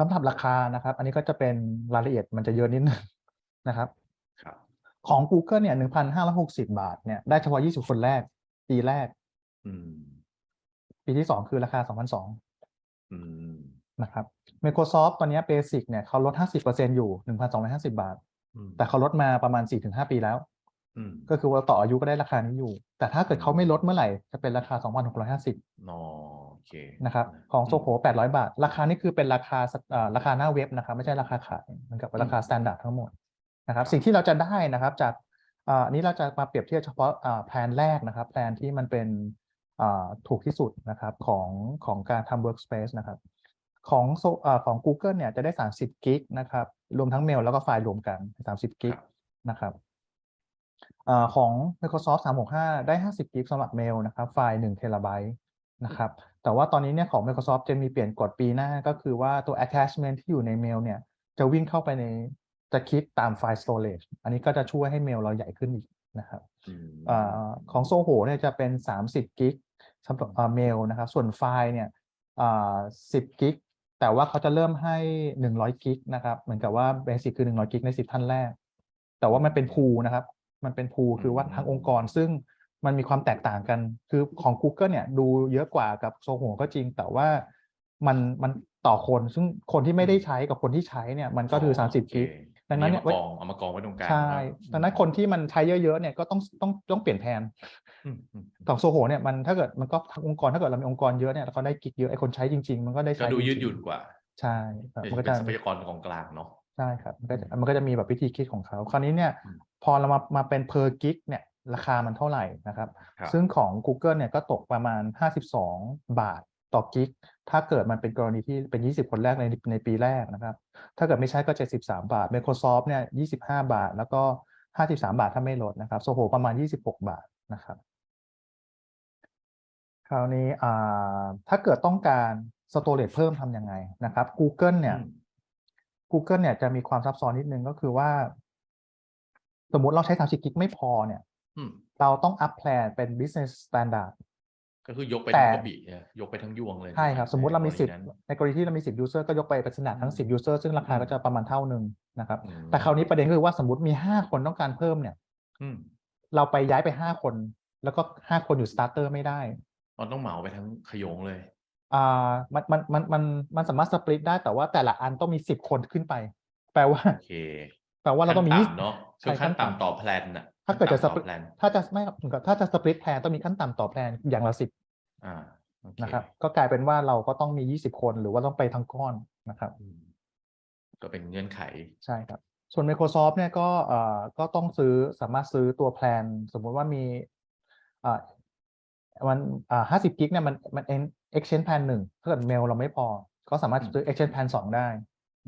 สำหรับราคานะครับ อันนี้ก็จะเป็นรายละเอียดมันจะเยอะนิดนึงนะครับครับของ Google เนี่ย1,560บาทเนี่ยได้เฉพาะ20คนแรก ปีแรกอืมปีที่2คือราคา2,200อืมนะครับ Microsoft ตอนนี้ Basic เนี่ยเขาลด50%อยู่1,250บาทอืมแต่เขาลดมาประมาณ4-5ปีแล้วอืมก็คือว่าต่ออายุก็ได้ราคานี้อยู่ แต่ถ้าเกิดเขาไม่ลดเมื่อไหร่ จะเป็นราคา2,650นอโอเค นะครับของโซโ o 800 บาท ราคานี้คือเป็นราคาสเอ่อราคาหน้าเว็บนะครับ ไม่ใช่ราคาขายเหมือนกับราคาสแตนดาร์ดทั้งหมดนะครับ สิ่งที่เราจะได้นะครับจากอ่าอันนี้เราจะมาเปรียบเทียบเฉพาะอ่าแพลนแรกนะครับแพลนที่มันเป็นอ่าถูกที่สุดนะครับของของการทำ workspace นะครับของโซอ่าของ Google เนี่ยจะได้ 30 กิกนะครับ รวมทั้งเมลแล้วก็ไฟล์รวมกัน 30 กิกครับนะครับอ่าของ Microsoft 365 ได้ 50 กิกสำหรับเมลนะครับ ไฟล์1เทราไบต์ นะครับ แต่ว่าตอนนี้เนี่ยของ Microsoft จะมีเปลี่ยนกฎปีหน้าก็คือว่าตัว attachment ที่อยู่ในเมลเนี่ย จะวิ่งเข้าไปในจะคิดตามไฟล์ storage อันนี้ก็จะช่วยให้เมลเราใหญ่ขึ้นอีกนะครับอืมอาของ Zoho เนี่ยจะเป็น 30กิกสำหรับอ่าเมลนะครับ ส่วนไฟล์เนี่ยอ่า10กิกแต่ว่าเขาจะเริ่มให้ 100กิกนะครับ เหมือนกับว่าเบสิกคือ 100กิกใน 10 ท่านแรก แต่ว่ามันเป็นพูนะครับ มันเป็นพูคือว่าทั้งองค์กรซึ่ง มันมีความแตกต่างกัน คือของ Google เนี่ยดูเยอะกว่ากับ Zoho ก็จริง แต่ว่ามันมันต่อคนซึ่งคนที่ไม่ได้ใช้กับคนที่ใช้เนี่ยมันก็คือ 30กิกโอเคดังนั้นเนี่ยเอามากองเอามากองไว้ตรงกลางใช่เนอะดังนั้นคนที่มันใช้เยอะๆเนี่ยก็ต้องต้องต้องเปลี่ยนแผนอืมอืมต่อโซโหเนี่ยมันถ้าเกิดมันก็ทั้งองค์กรถ้าเกิดเรามีองค์กรเยอะเนี่ยแล้วเขาได้กิกเยอะไอ้คนใช้จริง ๆ มันก็ได้ก็ใช้ดูยืดจริงๆหยุ่นกว่า ใช่ครับเดี๋ยวมันจะก็เป็นจะทรัพยากรของกลางเนาะใช่ครับมันก็จะมันก็จะมีแบบวิธีคิดของเขาคราวนี้เนี่ยอืมพอเรามามาเป็น per gig เนี่ยราคามันเท่าไหร่นะครับ ครับซึ่งของ Google เนี่ยก็ตกประมาณ 52 บาทต่อกิก ถ้าเกิดมันเป็นกรณีที่เป็น 20 คนแรกในในปีแรกนะครับ ถ้าเกิดไม่ใช่ก็ 73 บาท Microsoft เนี่ย 25 บาท แล้วก็ 53 บาทถ้าไม่ลดนะครับ Zoho ประมาณ 26 บาทนะครับ คราวนี้อ่าถ้าเกิดต้องการ storage เพิ่มทำยังไงนะครับ Google เนี่ย อืม Google เนี่ยจะมีความซับซ้อนนิดนึงก็คือว่า สมมุติเราใช้ 30 กิกไม่พอเนี่ย อืม เราต้อง up plan เป็น business standard ก็คือยกไปแต่ทั้งกระบี่เนี่ยยกไปทั้งยวงเลยใช่ครับ สมมุติเรามีในกณีนั้น10ในกรณีที่เรามี10 user ก็ยกไปเป็น standard ทั้งอืม10 user ซึ่งราคาอืมก็จะประมาณเท่าหนึ่งนะครับอืมแต่คราวนี้ประเด็นก็คือว่าสมมติมี5คนต้องการเพิ่มเนี่ยอืมเราไปย้ายไป5คน แล้วก็5คนอยู่ starter ไม่ได้มันต้องเหมาไปทั้งขยงเลย อ่ามันมันมันมันมันสามารถสปลิตได้แต่ว่าแต่ละอันต้องมี10คนขึ้นไป แปลว่าโอเคแปลว่าเราต้องมีขั้น20ต่ำเนาะใช่คือขั้นขั้นต่ำต่ำต่อแพลนน่ะ ถ้าเกิดจะขั้นสต่ำปต่อแพลนถ้าจะไม่ครับถึงกับถ้าจะสปลิตแพลนต้องมีขั้นต่ำต่อแพลนอย่างละสิบอ่าโอเคนะครับ ก็กลายเป็นว่าเราก็ต้องมี20คนหรือว่าต้องไปทั้งก้อนนะครับอืมก็เป็นเงื่อนไขใช่ครับ ส่วน Microsoft เนี่ยก็เอ่อก็ต้องซื้อสามารถซื้อตัวแพลน สมมุติว่ามีอ่ามันอ่าห้าสิบกิกเนี่ยมันมัน exchange plan หนึ่งถ้าเกิดเมลเราไม่พอ ก็สามารถซื้อ exchange plan สองได้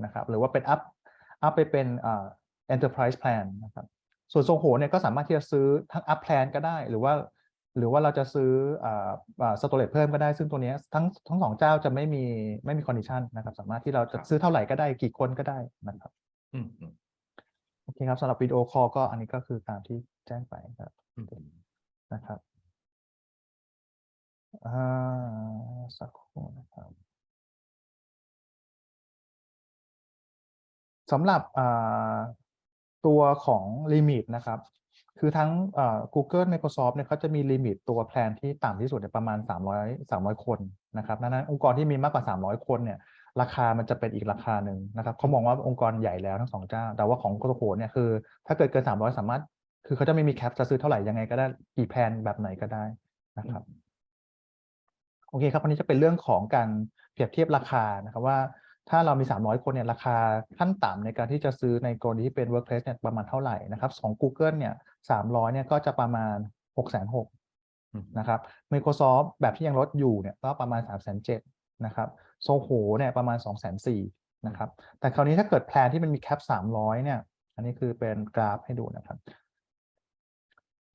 นะครับ หรือว่าเป็น up up ไปเป็นอ่า enterprise plan นะครับ ส่วนโซโหเนี่ยก็สามารถที่จะซื้อทั้ง up plan ก็ได้ หรือว่า หรือว่าเราจะซื้ออ่าอ่า storage เพิ่มก็ได้ ซึ่งตัวเนี้ยทั้งทั้งสองเจ้าจะไม่มีไม่มี condition นะครับ สามารถที่เราจะครับซื้อเท่าไหร่ก็ได้กี่คนก็ได้นะครับอืมอืมโอเคครับสำหรับวิดีโอคอลก็อันนี้ก็คือตามที่แจ้งไปครับอืมนะครับอ่าสักครู่นะครับสำหรับอ่า ตัวของลิมิตนะครับ คือทั้ง Google Microsoft เนี่ยเขาจะมีลิมิตตัวแพลนที่ต่ำที่สุดเนี่ยประมาณ 300 300 คนนะครับนั้นองค์กรที่มีมากกว่า 300 คนเนี่ยราคามันจะเป็นอีกราคาหนึ่งนะครับเขามองว่าองค์กรใหญ่แล้วทั้งสองเจ้า แต่ว่าของโกโหเนี่ยคือ ถ้าเกิดเกิน 300 สามารถ คือเขาจะไม่มีแคปจะซื้อเท่าไหร่ยังไงก็ได้กี่แพลนแบบไหนก็ได้นะครับโอเคครับวันนี้จะเป็นเรื่องของการเปรียบเทียบราคานะครับว่า ถ้าเรามี 300 คนเนี่ยราคาขั้นต่ำในการที่จะซื้อในกรณีที่เป็น workplace เนี่ยประมาณเท่าไหร่นะครับของ Google เนี่ย300เนี่ยก็จะประมาณ 6 6 0 0 0อืมนะครับ Microsoft แบบที่ยังลดอยู่เนี่ยก็ประมาณ 3 7 0 0 0นะครับ Zoho เนี่ยประมาณ 2 4 0 0 0นะครับแต่คราวนี้ถ้าเกิดแพลนที่มันมีแคป 300เนี่ยอันนี้คือเป็นกราฟให้ดูนะครับ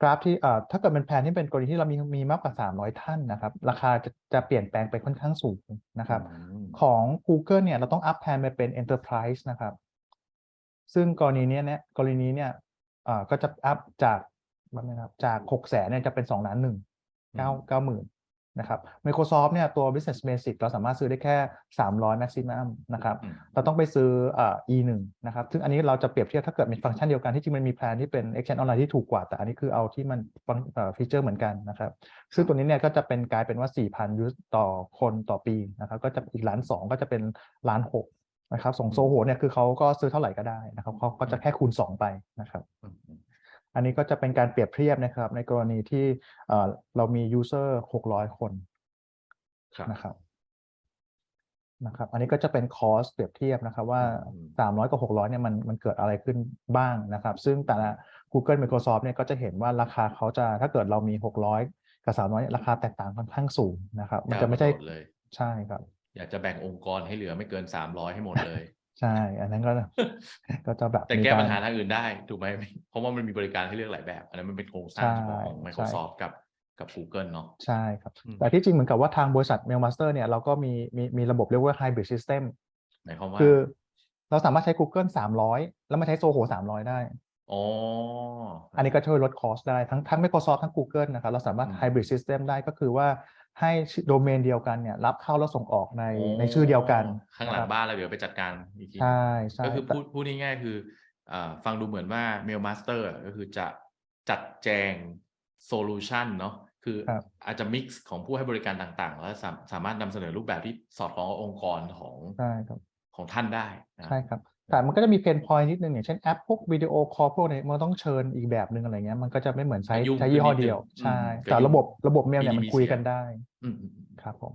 กราฟที่เอ่อถ้าเกิดเป็นแพลนที่เป็นกรณีที่เรามีมีมากกว่า 300 ท่านนะครับ ราคาจะจะเปลี่ยนแปลงไปค่อนข้างสูงนะครับอืม ของ Google เนี่ยเราต้องอัพแพนไปเป็น enterprise นะครับ ซึ่งกรณีนี้เนี่ยกรณีเนี่ยอ่อก็จะอัพจากแป๊บนึงนะครับจากหกแสนเนี่ยจะเป็นสองล้านหนึ่งเก้าเก้าหมื่น นะครับ Microsoft เนี่ยตัว Business Basic เราสามารถซื้อได้แค่ 300 maximum นะครับอืมเราต้องไปซื้อเอ่อ E1 นะครับ ซึ่งอันนี้เราจะเปรียบเทียบถ้าเกิดมีฟังก์ชันเดียวกันที่จริงมันมีแพลนที่เป็น Exchange Online ที่ถูกกว่า แต่อันนี้คือเอาที่มันฟังเอ่อฟีเจอร์เหมือนกันนะครับ ซึ่งตัวนี้เนี่ยก็จะเป็นกลายเป็นว่า 4,000 ยูสต่อคนต่อปีนะครับ ก็จะอีกล้านสองก็จะเป็นล้านหกนะครับส่งโซโหเนี่ยคือเขาก็ซื้อเท่าไหร่ก็ได้นะครับเขาก็จะแค่คูณ 2 ไปนะครับ อืมอืมอันนี้ก็จะเป็นการเปรียบเทียบนะครับ ในกรณีที่เอ่อเรามี user 600 คนครับนะครับนะครับ อันนี้ก็จะเป็นคอสเปรียบเทียบนะครับว่าอืม300 กับ 600 เนี่ยมันมันเกิดอะไรขึ้นบ้างนะครับ ซึ่งแต่ละ Google Microsoft เนี่ยก็จะเห็นว่าราคาเขาจะถ้าเกิดเรามี 600 กับ 300เนี่ยราคาแตกต่างค่อนข้างสูงนะครับ มันจะไม่ใช่ก้าวกรโดดเลยใช่ครับ อยากจะแบ่งองค์กรให้เหลือไม่เกินสามร้อยให้หมดเลย ใช่ อันนั้นก็ ก็จะแบบแต่มีแก้ปัญรหาทางอื่นได้ ถูกไหมเพราะว่ามันมีบริการให้เลือกหลายแบบ อันนั้นมันเป็นโครงสร้างเฉพาะของใช่ Microsoft กับกับ Google เนาะใช่ครับอืมแต่ที่จริงเหมือนกับว่าทางบริษัท Mailmaster เนี่ยเราก็มีมีมีระบบเรียกว่า hybrid system หมายความว่าคือ เราสามารถใช้ Google 300 แล้วมาใช้ Zoho 300 ได้ อ๋ออันนี้ก็ช่วยลดคอสได้ทั้งทั้ง Microsoft ทั้ง Google นะครับเราสามารถอืม hybrid system ได้ก็คือว่าให้โดเมนเดียวกันเนี่ยรับเข้าแล้วส่งออกในในชื่อเดียวกัน ข้างหลัะคงรับบ้านเราเดี๋ยวไปจัดการอีกทีใช่ใช่ก็คือแต่พูดพูดง่ายๆคืออ่าฟังดูเหมือนว่า Mail Master อะก็คือจะจัดแจงโซลูชันเนาะคือครับอาจจะมิกซ์ของผู้ให้บริการต่างๆ แล้วสามสามารถนำเสนอรูปแบบที่สอดคล้องกับองค์กรของใช่ครับของท่านได้นะใช่ครับ แต่มันก็จะมีเพนพอยต์นิดนึงอย่างเช่นแอปพวกวิดีโอคอลพวกเนี้มันต้องเชิญอีกแบบนึงอะไรเงี้ยมันก็จะไม่เหมือนใช้ยุ่งใช้ยี่ห้อขึ้นนิดนึงเดียวอืมใช่ก็แต่ยุ่งระบบระบบเมลเนี่ยมีมันมีคุยเสียกันได้อืมอืมอืมครับผม